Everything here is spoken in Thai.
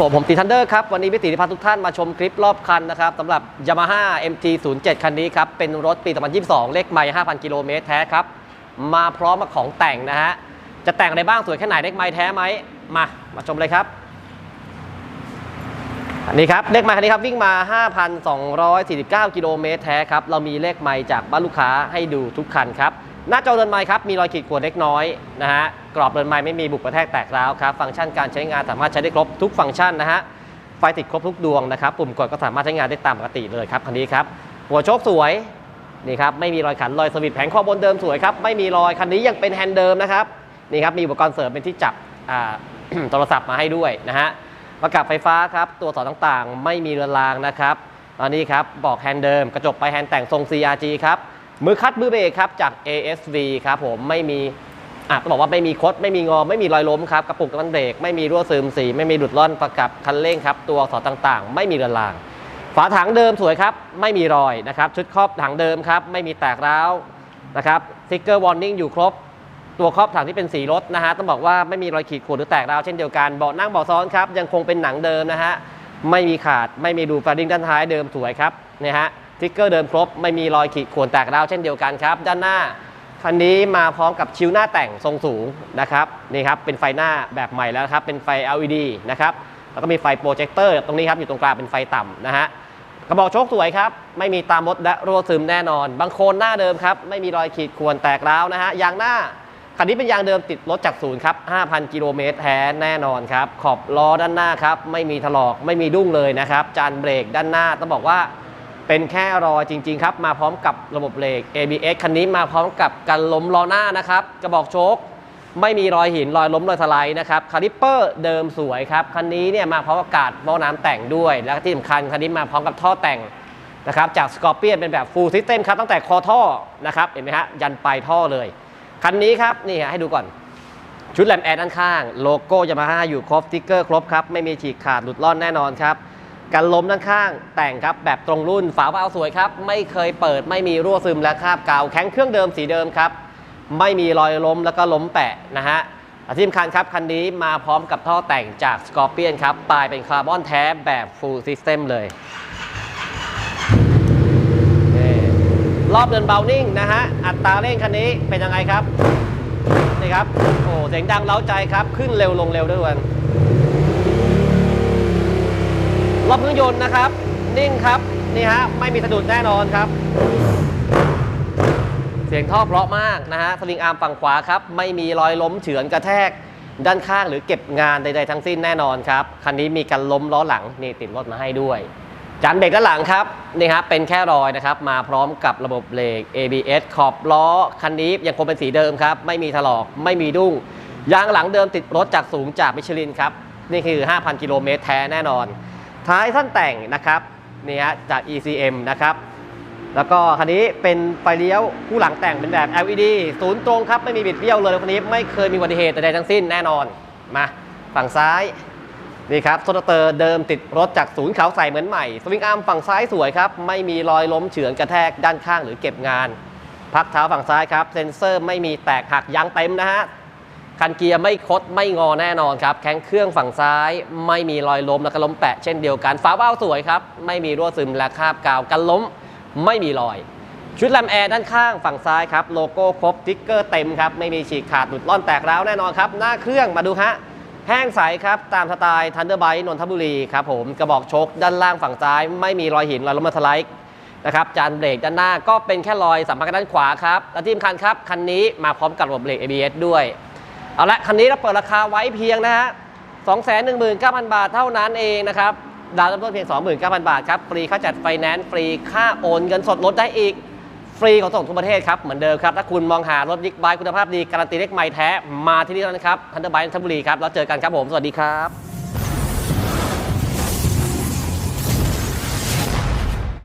ผมผมตีทันเดอร์ครับ วันนี้พิติพาทุกท่านมาชมคลิปรอบคันนะครับสำหรับ Yamaha MT07 คันนี้ครับ เป็นรถปี 2022 เลขไมล์5,000 กิโลเมตรแท้ครับ มาพร้อมกับของแต่งนะฮะ จะแต่งอะไรบ้างสวยแค่ไหนเลขไมล์แท้ไหมมา มาชมเลยครับ อันนี้ครับ เลขไมล์คันนี้ครับ วิ่งมา 5,249 กิโลเมตรแท้ครับ เรามีเลขไมล์จากบ้านลูกค้าให้ดูทุกคันครับ หน้าจอเรือนไมล์ครับมีรอยขีดข่วนเล็กน้อยนะฮะกรอบเรือนไมล์ไม่มีบุกกระแทกแตกร้าวครับฟังก์ชันการใช้งานสามารถใช้ได้ครบทุกฟังก์ชันนะฮะไฟติดครบทุกดวงนะครับปุ่มกดก็สามารถใช้งานได้ตามปกติเลยครับคันนี้ครับหัวโชคสวยนี่ครับไม่มีรอยขันรอยสวิตแผงคอบนเดิมสวยครับไม่มีรอยคันนี้ยังเป็นแฮนด์เดิมนะครับนี่ครับมีอุปกรณ์เสริมเป็นที่จับโทรศัพท์มาให้ด้วยนะฮะประกับไฟฟ้าครับตัวสอนต่างๆ ไม่มีเรือนรางนะครับอันนี้ครับบอกแฮนด์เดิมกระจกไปแฮนด์แต่งทรง CRG ครับ มือคัดมือเบรกครับจาก ASV ครับผมไม่มีอะต้องบอกว่าไม่มีคดไม่มีงอไม่มีรอยล้มครับกระปุกน้ำมันเบรกไม่มีรั่วซึมสี ไม่มีดุดร่อนประกับคันเร่งครับตัวอักษรต่างๆ ไม่มีเรือนราง ฝาถังเดิมสวยครับ ไม่มีรอยนะครับชุดครอบถังเดิมครับไม่มีแตกร้าวนะครับสติ๊กเกอร์วอร์นิ่งอยู่ครบ ตัวครอบถังที่เป็นสีรถนะฮะต้องบอกว่าไม่มีรอยขีดข่วนหรือแตกร้าวเช่นเดียวกันเบาะนั่งเบาะซ้อนครับยังคงเป็นหนังเดิมนะฮะไม่มีขาดไม่มีรูฟาดิ้งด้านท้ายเดิมสวยครับเนี่ยฮะ สติ๊กเกอร์เดิมครบ ไม่มีรอยขีดข่วนแตกร้าวเช่นเดียวกันครับ ด้านหน้าคันนี้มาพร้อมกับชิวหน้าแต่งทรงสูงนะครับนี่ครับเป็นไฟหน้าแบบใหม่แล้วครับเป็นไฟ LED นะครับแล้วก็มีไฟโปรเจคเตอร์ตรงนี้ครับอยู่ตรงกลางเป็นไฟต่ำนะฮะกระบอกโชคสวยครับ ไม่มีตามมดและรั่วซึมแน่นอน บางโคนหน้าเดิมครับ ไม่มีรอยขีดข่วนแตกร้าวนะฮะยางหน้าคันนี้เป็นยางเดิมติดรถจากศูนย์ครับ 5,000 กิโลเมตรแท้แน่นอนครับ ขอบล้อด้านหน้าครับ ไม่มีถลอก ไม่มีดุ้งเลยนะครับ จานเบรกด้านหน้าต้องบอกว่า เป็นแค่รอจริง ๆ ครับ มาพร้อมกับระบบเบรก ABS คันนี้มาพร้อมกับกันล้มล้อหน้านะครับ กระบอกโชคไม่มีรอยหินรอยล้มรอยสไลด์นะครับคาลิปเปอร์เดิมสวยครับ คันนี้เนี่ยมาพร้อมกับกาดหม้อน้ำแต่งด้วย แล้วที่สำคัญคันนี้มาพร้อมกับท่อแต่งนะครับจากสกอร์เปียนเป็นแบบฟูลซิสเต็มครับตั้งแต่คอท่อนะครับเห็นไหมฮะยันปลายท่อเลย คันนี้ครับนี่ฮะให้ดูก่อน ชุดแลมแอร์ด้านข้าง โลโก้ยามาฮ่าอยู่ครบสติ๊กเกอร์ครบครับไม่มีฉีกขาดหลุดล่อนแน่นอนครับ กันล้มด้านข้างแต่งครับแบบตรงรุ่นฝาเบาสวยครับ ไม่เคยเปิดไม่มีรั่วซึมและคราบกาวแข็งเครื่องเดิมสีเดิมครับ ไม่มีรอยล้มแล้วก็ล้มแปะนะฮะที่สำคัญครับคันนี้มาพร้อมกับท่อแต่งจากสกอร์เปียนครับปลายเป็นคาร์บอนแท้แบบฟูลซิสเต็มเลยรอบเดินเบานิ่งนะฮะอัตราเร่งคันนี้เป็นยังไงครับนี่ครับโอ้เสียงดังเล้าใจครับขึ้นเร็วลงเร็วด้วยกัน รอบเครื่องยนต์นะครับ นิ่งครับนี่ฮะไม่มีสะดุดแน่นอนครับ เสียงท่อเพราะมากนะฮะสลิงอาร์มฝั่งขวาครับ ไม่มีรอยล้มเฉือนกระแทก ด้านข้างหรือเก็บงานใด ๆ ทั้งสิ้นแน่นอนครับคันนี้มีการล้มล้อหลังนี่ติดรถมาให้ด้วยจานเบรกด้านหลังครับนี่ครับเป็นแค่รอยนะครับมาพร้อมกับระบบเบรก ABS ขอบล้อคันนี้ยังคงเป็นสีเดิมครับ ไม่มีถลอกไม่มีดุ้งยางหลังเดิมติดรถจากสูงจากมิชลินครับนี่คือ 5,000 กิโลเมตรแท้แน่นอน ท้ายท่านแต่งนะครับนี่ฮะจาก ECM นะครับ แล้วก็คันนี้เป็นไฟเลี้ยวผู้หลังแต่งเป็นแบบ LED ศูนย์ตรงครับ ไม่มีบิดเบี้ยวเลยคันนี้ไม่เคยมีอุบัติเหตุใดๆทั้งสิ้นแน่นอนมาฝั่งซ้ายนี่ครับโซลเตอร์เดิมติดรถจากศูนย์เขาใส่เหมือนใหม่ สวิงอาร์มฝั่งซ้ายสวยครับ ไม่มีรอยล้มเฉือนกระแทกด้านข้างหรือเก็บงาน พักเท้าฝั่งซ้ายครับ เซ็นเซอร์ไม่มีแตกหักยางเต็มนะฮะ คันเกียร์ไม่คดไม่งอแน่นอนครับแข้งเครื่องฝั่งซ้าย ไม่มีรอยล้มและก็ล้มแปะเช่นเดียวกันฝาเบ้าสวยครับ ไม่มีรั่วซึมและคราบกาวกันล้มไม่มีรอย ชุดลำแอร์ด้านข้างฝั่งซ้ายครับโลโก้ครบติ๊กเกอร์เต็มครับไม่มีฉีกขาดหลุดล่อนแตกร้าวแน่นอนครับ หน้าเครื่องมาดูฮะแห้งใสครับตามสไตล์ทันเดอร์ไบ e นนทบุรีครับผมกระบอกชกด้านล่างฝั่งซ้าย ไม่มีรอยหินรอยล้มมาสไลด์นะครับจานเบรกด้านหน้าก็เป็นแค่รอยสัมผัสกันด้านขวาครับและที่สำคัญครับคันนี้มาพร้อมกับระบบเบรก ABS ด้วย เอาละคันนี้เราเปิดราคาไว้เพียงนะฮะ219,000 บาทเท่านั้นเองนะครับ ดาวน์เริ่มต้นเพียง 29,000 บาทครับ ฟรีค่าจัดไฟแนนซ์ ฟรีค่าโอนเงินสดลดได้อีก ฟรีของส่งทุกประเทศครับ เหมือนเดิมครับ ถ้าคุณมองหารถบิ๊กไบค์คุณภาพดี การันตีเลขไม้แท้ มาที่นี่แล้วนะครับ ทันเดอร์ไบค์นนบุรีครับ แล้วเจอกันครับผม สวัสดีครับ